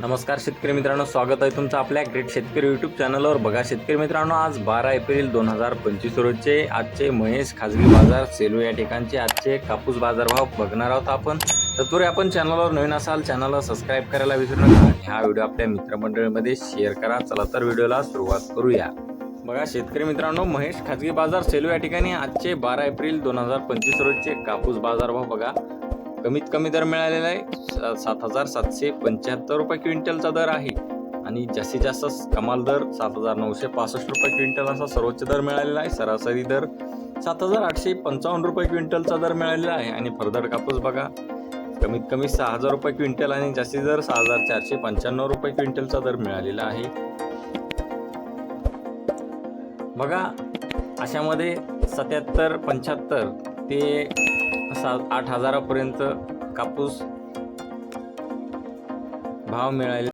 नमस्कार शेतकरी मित्रांनो स्वागत आहे तुमचं आपल्या ग्रेट शेतकरी यूट्यूब चॅनलवर बघा शेतकरी मित्रांनो आज बारा एप्रिल दोन हजार पंचवीस रोजचे आजचे महेश खाजगी बाजार सेलू या ठिकाणचे आजचे कापूस बाजारभाव बघणार आहोत आपण. तत्पूर्वी आपण चॅनलवर नवीन असाल चॅनलला सबस्क्राईब करायला विसरू नका. आणि हा व्हिडिओ आपल्या मित्रमंडळीमध्ये शेअर करा. चला तर व्हिडिओला सुरुवात करूया. बघा शेतकरी मित्रांनो महेश खाजगी बाजार सेलू या ठिकाणी आजचे बारा एप्रिल दोन हजार पंचवीस रोजचे कापूस बाजारभाव बघा. कमीत कमी दर मिळालेला आहे. सात हजार सातशे पंच्याहत्तर रुपये क्विंटलचा दर आहे. आणि जास्तीत जास्त कमाल दर सात हजार नऊशे पासष्ट रुपये क्विंटल असा सर्वोच्च दर मिळालेला आहे. सरासरी दर सात हजार आठशे पंचावन्न रुपये क्विंटलचा दर मिळालेला आहे. आणि फरदड कापूस बघा कमीत कमी सहा हजार रुपये क्विंटल आणि जास्तीत दर सहा हजार चारशे पंच्याण्णव रुपये क्विंटलचा दर मिळालेला आहे. बघा अशामध्ये सत्याहत्तर पंच्याहत्तर ते सात आठ हजारापर्यंत कापूस भाव मिळाले